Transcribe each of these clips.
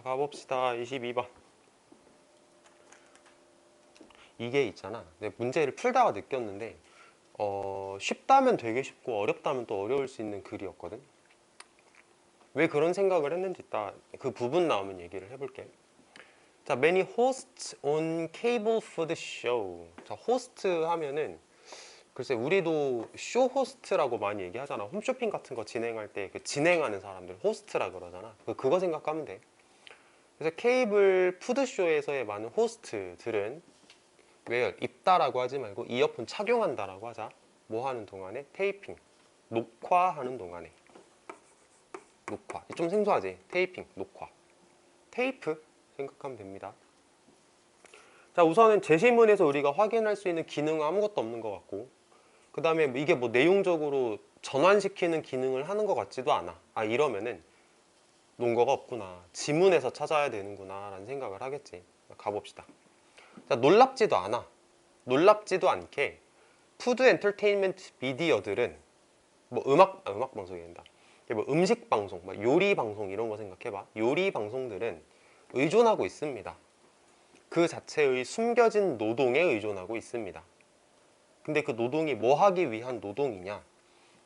자 가봅시다. 22번. 이게 있잖아. 내 문제를 풀다가 느꼈는데 어, 쉽다면 되게 쉽고 어렵다면 또 어려울 수 있는 글이었거든. 왜 그런 생각을 했는지 딱그 부분 나오면 얘기를 해볼게. 자 many hosts on cable food show. 자 호스트 하면은 글쎄 우리도 쇼 호스트라고 많이 얘기하잖아. 홈쇼핑 같은 거 진행할 때 그 진행하는 사람들 호스트라 그러잖아. 그- 그거 생각하면 돼 그래서 케이블 푸드쇼에서의 많은 호스트들은 왜 입다라고 하지 말고 이어폰 착용한다라고 하자. 뭐 하는 동안에? 테이핑. 녹화하는 동안에. 녹화. 좀 생소하지? 테이핑 녹화. 테이프 생각하면 됩니다. 자 우선은 제시문에서 우리가 확인할 수 있는 기능은 아무것도 없는 것 같고 그 다음에 이게 뭐 내용적으로 전환시키는 기능을 하는 것 같지도 않아. 아 이러면은 논거가 없구나. 지문에서 찾아야 되는구나 라는 생각을 하겠지. 가봅시다. 자 놀랍지도 않아. 놀랍지도 않게 푸드 엔터테인먼트 미디어들은 뭐 음악 아, 음악 방송이 된다. 뭐 음식 방송 뭐 요리 방송 이런 거 생각해봐. 요리 방송들은 의존하고 있습니다. 그 자체의 숨겨진 노동에 의존하고 있습니다. 근데 그 노동이 뭐 하기 위한 노동이냐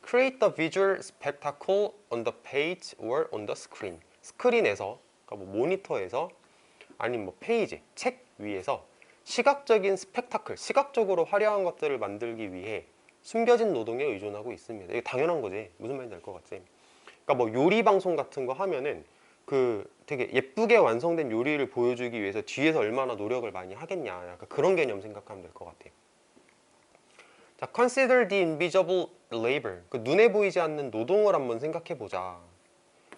Create the visual spectacle on the page or on the screen. 스크린에서 그러니까 뭐 모니터에서 아니면 뭐 페이지 책 위에서 시각적인 스펙타클 시각적으로 화려한 것들을 만들기 위해 숨겨진 노동에 의존하고 있습니다. 이게 당연한 거지. 무슨 말인지 알 것 같지? 그러니까 뭐 요리 방송 같은 거 하면은 그 되게 예쁘게 완성된 요리를 보여주기 위해서 뒤에서 얼마나 노력을 많이 하겠냐. 약간 그런 개념 생각하면 될 것 같아요 자, consider the invisible labor. 그 눈에 보이지 않는 노동을 한번 생각해 보자.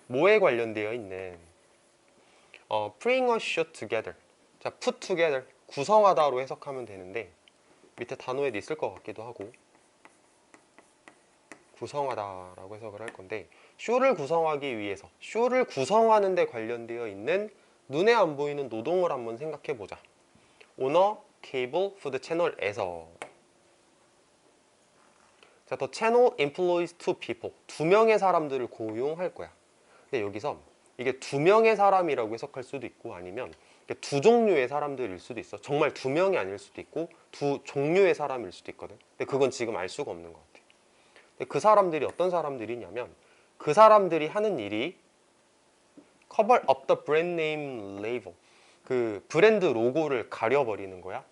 뭐에 관련되어 있는 어, putting a show together. 자, put together. 구성하다로 해석하면 되는데 밑에 단어에도 있을 것 같기도 하고 구성하다라고 해석을 할 건데 쇼를 구성하기 위해서 쇼를 구성하는 데 관련되어 있는 눈에 안 보이는 노동을 한번 생각해 보자. 오너 케이블 푸드 채널에서 자, the channel employs two people. 두 명의 사람들을 고용할 거야. 근데 여기서 이게 두 명의 사람이라고 해석할 수도 있고 아니면 두 종류의 사람들일 수도 있어. 정말 두 명이 아닐 수도 있고 두 종류의 사람일 수도 있거든. 근데 그건 지금 알 수가 없는 것 같아. 근데 그 사람들이 어떤 사람들이냐면 그 사람들이 하는 일이 cover up the brand name label. 그 브랜드 로고를 가려버리는 거야.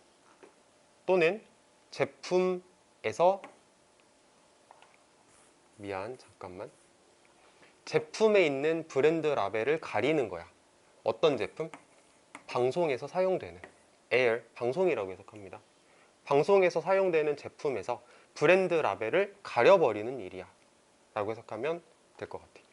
또는 제품에서 미안 잠깐만. 제품에 있는 브랜드 라벨을 가리는 거야. 어떤 제품? 방송에서 사용되는. 에어 방송이라고 해석합니다. 방송에서 사용되는 제품에서 브랜드 라벨을 가려버리는 일이야. 라고 해석하면 될 것 같아.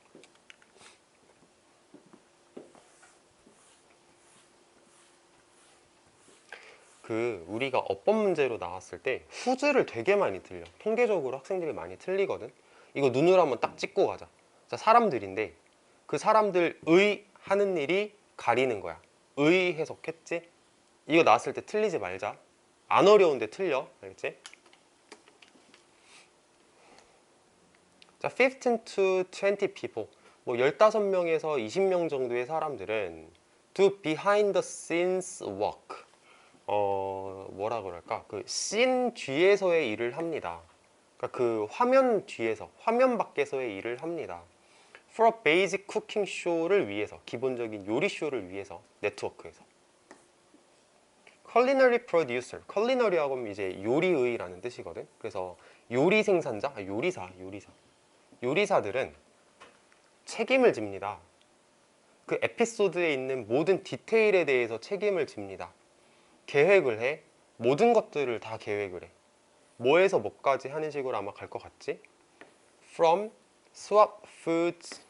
그 우리가 어법 문제로 나왔을 때 후즈를 되게 많이 틀려. 통계적으로 학생들이 많이 틀리거든 이거 눈으로 한번 딱 찍고 가자. 자, 사람들인데 그 사람들의 하는 일이 가리는 거야. 의 해석했지? 이거 나왔을 때 틀리지 말자. 안 어려운데 틀려. 알겠지? 자, 15 to 20 people. 뭐 15명에서 20명 정도의 사람들은 do behind the scenes work. 어, 뭐라 그럴까? 그 씬 뒤에서의 일을 합니다. 그러니까 그 화면 뒤에서 화면 밖에서의 일을 합니다. For a basic cooking show를 위해서 기본적인 요리 쇼를 위해서 네트워크에서 culinary producer, culinary하고 하면 이제 요리의라는 뜻이거든. 그래서 요리 생산자, 아, 요리사, 요리사, 요리사들은 책임을 집니다. 그 에피소드에 있는 모든 디테일에 대해서 책임을 집니다. 계획을 해, 모든 것들을 다 계획을 해. 뭐에서 뭐까지 하는 식으로 아마 갈 것 같지? From swap foods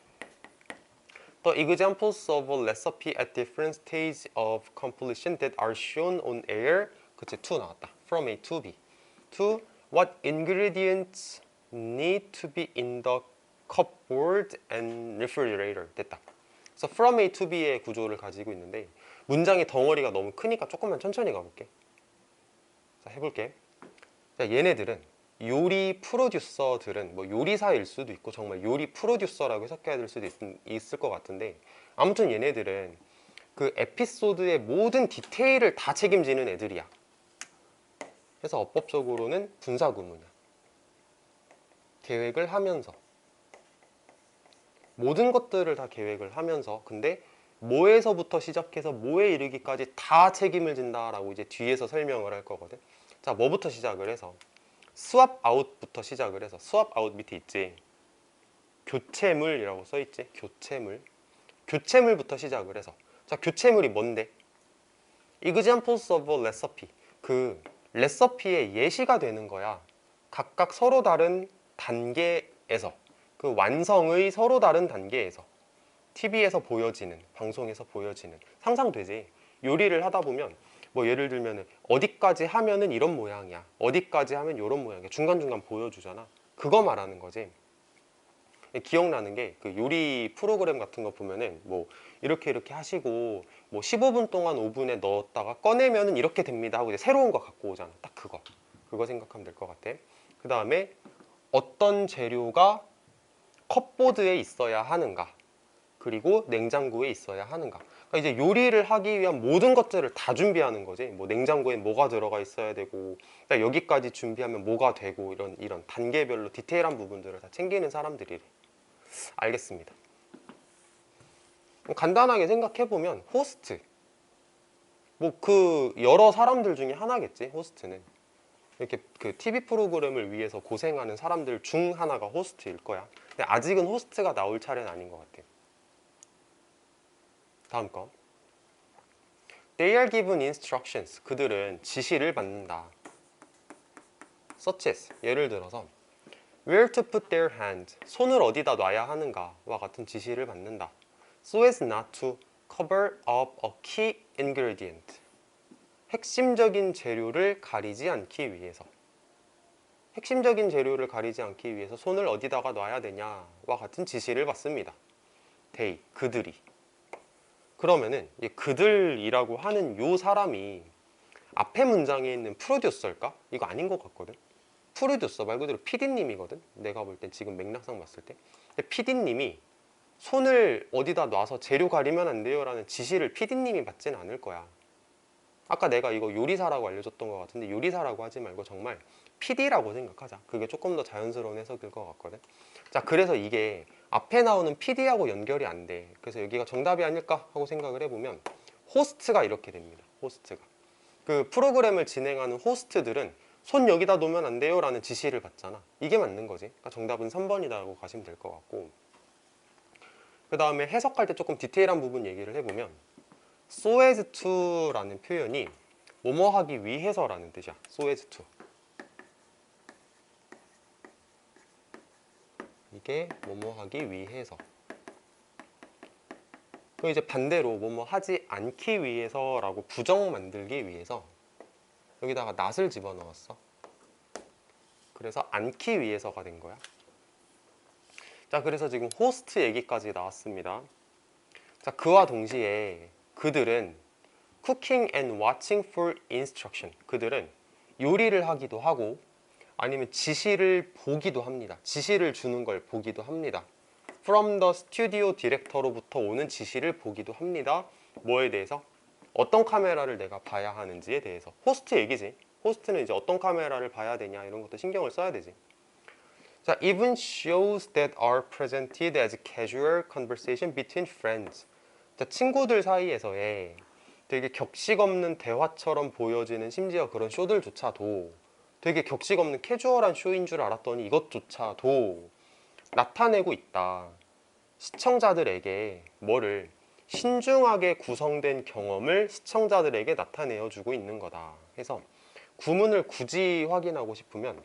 The examples of a recipe at different stages of completion that are shown on air 그치, to 나왔다 From A to B To what ingredients need to be in the cupboard and refrigerator 됐다 그래서 from A to B의 구조를 가지고 있는데 문장의 덩어리가 너무 크니까 조금만 천천히 가볼게 자 해볼게 자, 얘네들은 요리 프로듀서들은 뭐 요리사일 수도 있고 정말 요리 프로듀서라고 해석해야 될 수도 있, 을 것 같은데 아무튼 얘네들은 그 에피소드의 모든 디테일을 다 책임지는 애들이야. 그래서 어법적으로는 분사구문이야. 계획을 하면서 모든 것들을 다 계획을 하면서 근데 뭐에서부터 시작해서 뭐에 이르기까지 다 책임을 진다라고 이제 뒤에서 설명을 할 거거든. 자, 뭐부터 시작을 해서 스왑 아웃부터 시작을 해서 스왑 아웃 밑에 있지. 교체물이라고 써 있지. 교체물. 교체물부터 시작을 해서 자, 교체물이 뭔데? examples of a recipe. 그 레시피의 예시가 되는 거야. 각각 서로 다른 단계에서 그 완성의 서로 다른 단계에서 TV에서 보여지는 방송에서 보여지는 상상되지 요리를 하다 보면 뭐 예를 들면 어디까지 하면은 이런 모양이야. 어디까지 하면 이런 모양이야. 중간중간 보여주잖아. 그거 말하는 거지. 기억나는 게 그 요리 프로그램 같은 거 보면은 뭐 이렇게 이렇게 하시고 뭐 15분 동안 오븐에 넣었다가 꺼내면은 이렇게 됩니다 하고 이제 새로운 거 갖고 오잖아. 딱 그거. 그거 생각하면 될 것 같아. 그 다음에 어떤 재료가 컵보드에 있어야 하는가? 그리고 냉장고에 있어야 하는가 그러니까 이제 요리를 하기 위한 모든 것들을 다 준비하는 거지. 뭐 냉장고에 뭐가 들어가 있어야 되고 그러니까 여기까지 준비하면 뭐가 되고 이런 이런 단계별로 디테일한 부분들을 다 챙기는 사람들이래. 알겠습니다. 간단하게 생각해 보면 호스트. 뭐 그 여러 사람들 중에 하나겠지 호스트는. 이렇게 그 TV 프로그램을 위해서 고생하는 사람들 중 하나가 호스트일 거야. 근데 아직은 호스트가 나올 차례는 아닌 것 같아. 다음 거. They are given instructions. 그들은 지시를 받는다. Such as 예를 들어서 Where to put their hand. 손을 어디다 놔야 하는가와 같은 지시를 받는다. So as not to cover up a key ingredient. 핵심적인 재료를 가리지 않기 위해서 핵심적인 재료를 가리지 않기 위해서 손을 어디다가 놔야 되냐와 같은 지시를 받습니다. they 그들이 그러면은 이 그들이라고 하는 요 사람이 앞에 문장에 있는 프로듀서일까? 이거 아닌 것 같거든. 프로듀서 말 그대로 PD님이거든. 내가 볼 땐 지금 맥락상 봤을 때. 근데 PD님이 손을 어디다 놔서 재료 가리면 안 돼요 라는 지시를 PD님이 받진 않을 거야. 아까 내가 이거 요리사라고 알려줬던 것 같은데 요리사라고 하지 말고 정말 PD라고 생각하자. 그게 조금 더 자연스러운 해석일 것 같거든. 자, 그래서 이게 앞에 나오는 PD하고 연결이 안 돼. 그래서 여기가 정답이 아닐까 하고 생각을 해보면 호스트가 이렇게 됩니다. 호스트가. 그 프로그램을 진행하는 호스트들은 손 여기다 놓으면 안 돼요 라는 지시를 받잖아. 이게 맞는 거지. 그러니까 정답은 3번이라고 가시면 될 것 같고. 그 다음에 해석할 때 조금 디테일한 부분 얘기를 해보면 so as to라는 표현이 뭐뭐 하기 위해서라는 뜻이야. so as to. 이게 뭐뭐 하기 위해서. 그 이제 반대로 뭐뭐 하지 않기 위해서 라고 부정 만들기 위해서 여기다가 낫을 집어넣었어. 그래서 않기 위해서가 된 거야. 자, 그래서 지금 호스트 얘기까지 나왔습니다. 자, 그와 동시에 그들은 cooking and watching for instruction. 그들은 요리를 하기도 하고 아니면 지시를 보기도 합니다. 지시를 주는 걸 보기도 합니다. From the studio director로부터 오는 지시를 보기도 합니다. 뭐에 대해서? 어떤 카메라를 내가 봐야 하는지에 대해서. 호스트 얘기지. 호스트는 이제 어떤 카메라를 봐야 되냐 이런 것도 신경을 써야 되지. 자, even shows that are presented as casual conversation between friends. 자, 친구들 사이에서의 되게 격식 없는 대화처럼 보여지는 심지어 그런 쇼들조차도 되게 격식 없는 캐주얼한 쇼인 줄 알았더니 이것조차도 나타내고 있다. 시청자들에게 뭐를 신중하게 구성된 경험을 시청자들에게 나타내어 주고 있는 거다. 해서 구문을 굳이 확인하고 싶으면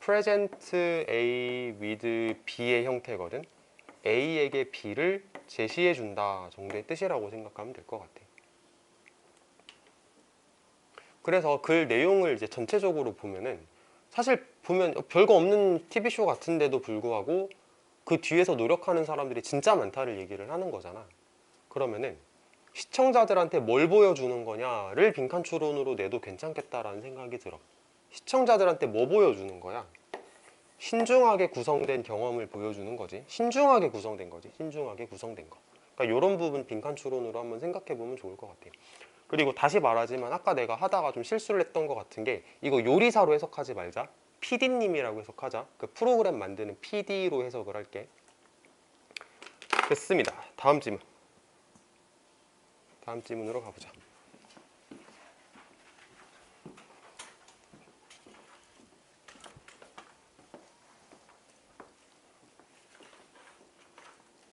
present A with B의 형태거든. A에게 B를 제시해 준다 정도의 뜻이라고 생각하면 될 것 같아. 그래서 글 내용을 이제 전체적으로 보면은 사실 보면 별거 없는 TV 쇼 같은데도 불구하고 그 뒤에서 노력하는 사람들이 진짜 많다를 얘기를 하는 거잖아. 그러면은 시청자들한테 뭘 보여주는 거냐를 빈칸 추론으로 내도 괜찮겠다라는 생각이 들어. 시청자들한테 뭐 보여주는 거야? 신중하게 구성된 경험을 보여주는 거지. 신중하게 구성된 거지. 신중하게 구성된 거. 그러니까 이런 부분 빈칸 추론으로 한번 생각해 보면 좋을 것 같아요. 그리고 다시 말하지만 아까 내가 하다가 좀 실수를 했던 것 같은 게 이거 요리사로 해석하지 말자. PD님이라고 해석하자. 그 프로그램 만드는 PD로 해석을 할게. 됐습니다. 다음 질문. 다음 질문으로 가보자.